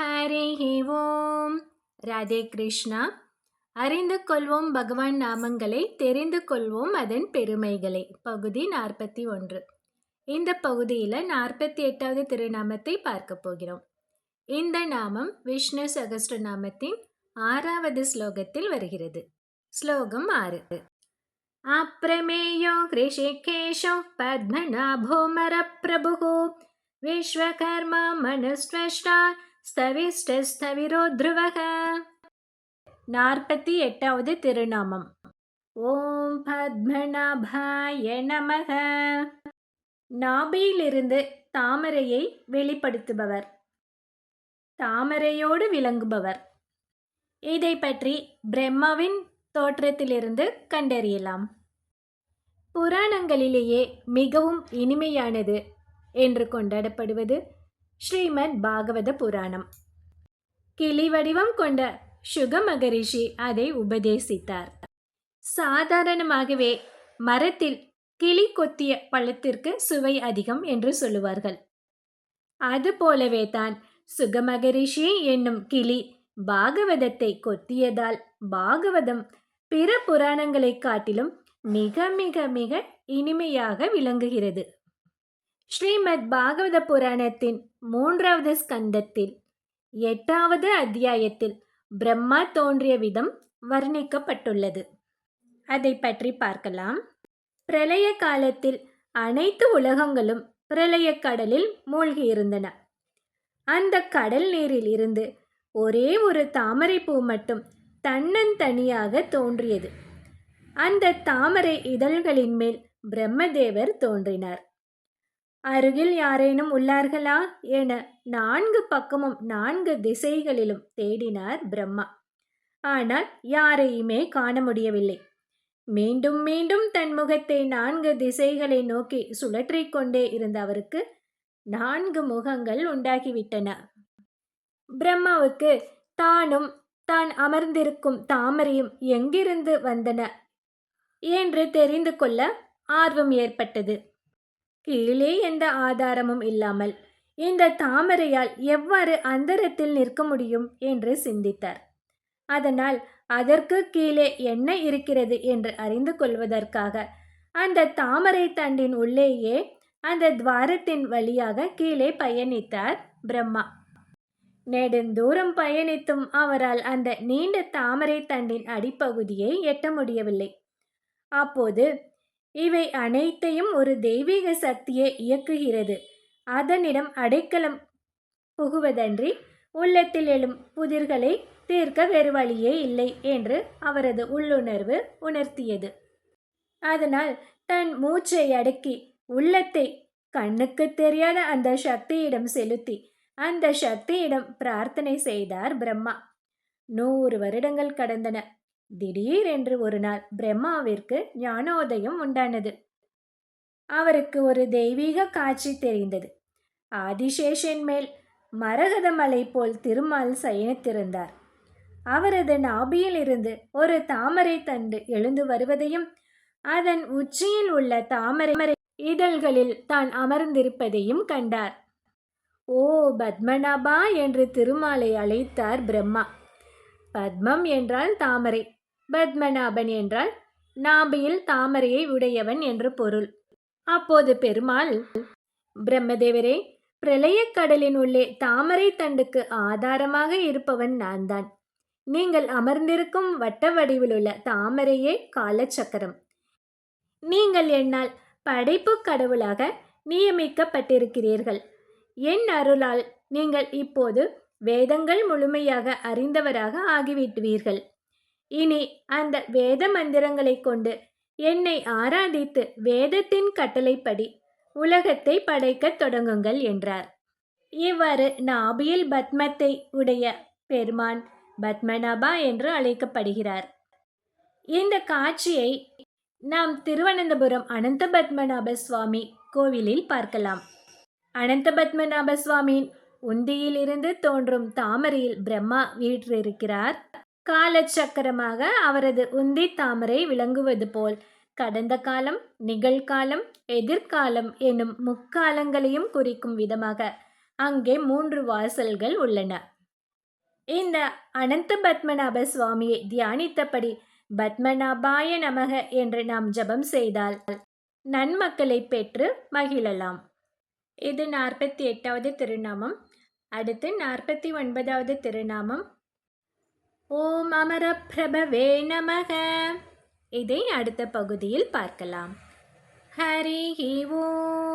ஹரி ஓம். ராதே கிருஷ்ணா. அறிந்து கொள்வோம் பகவான் நாமங்களை தெரிந்து கொள்வோம் அதன் பெருமைகளை. பகுதி நாற்பத்தி ஒன்று. இந்த பகுதியில் நாற்பத்தி எட்டாவது திருநாமத்தை பார்க்க போகிறோம். இந்த நாமம் விஷ்ணு சகஸ்ர நாமத்தின் ஆறாவது ஸ்லோகத்தில் வருகிறது. ஸ்லோகம் ஆறு. அப்ரமேயோ ரிஷிகேஷோ பத்மநாபோ மரப்பிரபு விஸ்வகர்மா மனுஸ்வஷ்டா ஸ்தவிஷ்டஸ்தவிரோ துருவக. நாற்பத்தி எட்டாவது திருநாமம். ஓம் பத்மநாபாய நமக. நாபியிலிருந்து தாமரையை வெளிப்படுத்துபவர். தாமரையோடு விளங்குபவர். இதை பற்றி பிரம்மாவின் தோற்றத்திலிருந்து கண்டறியலாம். புராணங்களிலேயே மிகவும் இனிமையானது என்று கொண்டாடப்படுவது ஸ்ரீமத் பாகவத புராணம். கிளி வடிவம் கொண்ட சுக மகரிஷி அதை உபதேசித்தார். சாதாரணமாகவே மரத்தில் கிளி கொத்திய பழத்திற்கு சுவை அதிகம் என்று சொல்லுவார்கள். அதுபோலவே தான் சுகமகரிஷி என்னும் கிளி பாகவதத்தை கொத்தியதால் பாகவதம் பிற புராணங்களை காட்டிலும் மிக மிக மிக இனிமையாக விளங்குகிறது. ஸ்ரீமத் பாகவத புராணத்தின் மூன்றாவது ஸ்கந்தத்தில் எட்டாவது அத்தியாயத்தில் பிரம்மா தோன்றிய விதம் வர்ணிக்கப்பட்டுள்ளது. அதை பற்றி பார்க்கலாம். பிரளய காலத்தில் அனைத்து உலகங்களும் பிரளய கடலில் மூழ்கியிருந்தன. அந்த கடல் நீரில் இருந்து ஒரே ஒரு தாமரை பூ மட்டும் தன்னந்தனியாக தோன்றியது. அந்த தாமரை இதழ்களின் மேல் பிரம்மதேவர் தோன்றினார். அருகில் யாரேனும் உள்ளார்களா என நான்கு பக்கமும் நான்கு திசைகளிலும் தேடினார் பிரம்மா. ஆனால் யாரையுமே காண முடியவில்லை. மீண்டும் மீண்டும் தன் முகத்தை நான்கு திசைகளை நோக்கி சுழற்றிக் கொண்டே இருந்த அவருக்கு நான்கு முகங்கள் உண்டாகிவிட்டன. பிரம்மாவுக்கு தானும் தான் அமர்ந்திருக்கும் தாமரையும் எங்கிருந்து வந்தன? என்று தெரிந்து கொள்ள ஆர்வம் ஏற்பட்டது. கீழே எந்த ஆதாரமும் இல்லாமல் இந்த தாமரையால் எவ்வாறு அந்தரத்தில் நிற்க முடியும் என்று சிந்தித்தார். அதனால் அதற்கு கீழே என்ன இருக்கிறது என்று அறிந்து கொள்வதற்காக அந்த தாமரை தண்டின் உள்ளேயே அந்த துவாரத்தின் வழியாக கீழே பயணித்தார் பிரம்மா. நெடுந்தூரம் பயணித்தும் அவரால் அந்த நீண்ட தாமரை தண்டின் அடிப்பகுதியை எட்ட முடியவில்லை. அப்போது இவை அனைத்தையும் ஒரு தெய்வீக சக்தியை இயக்குகிறது. அதனிடம் அடைக்கலம் புகுவதன்றி உள்ளத்தில் எழும் புதிர்களை தீர்க்க வேறு வழியே இல்லை என்று அவரது உள்ளுணர்வு உணர்த்தியது. அதனால் தன் மூச்சை அடக்கி உள்ளத்தை கண்ணுக்கு தெரியாத அந்த சக்தியிடம் செலுத்தி அந்த சக்தியிடம் பிரார்த்தனை செய்தார் பிரம்மா. நூறு வருடங்கள் கடந்தன. திடீரென்று ஒரு நாள் பிரம்மாவிற்கு ஞானோதயம் உண்டானது. அவருக்கு ஒரு தெய்வீக காட்சி தெரிந்தது. ஆதிசேஷன் மேல் மரகத மலை போல் திருமால் சயனித்திருந்தார். அவரது நாபியிலிருந்து ஒரு தாமரை தண்டு எழுந்து வருவதையும் அதன் உச்சியில் உள்ள தாமரை இதழ்களில் தான் அமர்ந்திருப்பதையும் கண்டார். ஓ பத்மநாபா என்று திருமாலை அழைத்தார் பிரம்மா. பத்மம் என்றால் தாமரை. பத்மநாபன் என்றால் நாபியில் தாமரையை உடையவன் என்று பொருள். அப்போது பெருமாள் பிரம்மதேவரே பிரளயக் கடலின் உள்ளே தாமரை தண்டுக்கு ஆதாரமாக இருப்பவன் நான் தான் நீங்கள் அமர்ந்திருக்கும் வட்ட வடிவிலுள்ள தாமரையே காலச்சக்கரம். நீங்கள் என்னால் படைப்பு கடவுளாக நியமிக்கப்பட்டிருக்கிறீர்கள். என் அருளால் நீங்கள் இப்போது வேதங்கள் முழுமையாக அறிந்தவராக ஆகிவிட்டுவீர்கள் இனி அந்த வேத மந்திரங்களை கொண்டு என்னை ஆராதித்து வேதத்தின் கட்டளைப்படி உலகத்தை படைக்கத் தொடங்குங்கள் என்றார். இவ்வாறு நாபியில் பத்மத்தை உடைய பெருமான் பத்மநாபா என்று அழைக்கப்படுகிறார். இந்த காட்சியை நாம் திருவனந்தபுரம் அனந்த பத்மநாப சுவாமி கோவிலில் பார்க்கலாம். அனந்த பத்மநாப சுவாமியின் உந்தியிலிருந்து தோன்றும் தாமரையில் பிரம்மா வீற்றிருக்கிறார். காலச்சக்கரமாக அவரது உந்தி தாமரை விளங்குவது போல். கடந்த காலம் நிகழ்காலம் எதிர்காலம் எனும் முக்காலங்களையும் குறிக்கும் விதமாக அங்கே மூன்று வாசல்கள் உள்ளன. இந்த அனந்த பத்மநாப சுவாமியை தியானித்தபடி பத்மநாபாய நமக என்று நாம் ஜெபம் செய்தால் நன்மக்களை பெற்று மகிழலாம். இது நாற்பத்தி எட்டாவது திருநாமம். அடுத்து நாற்பத்தி ஒன்பதாவது திருநாமம். ஓம் அமரப்பிரபவே நமக. இதை அடுத்த பகுதியில் பார்க்கலாம். ஹரி ஓம்.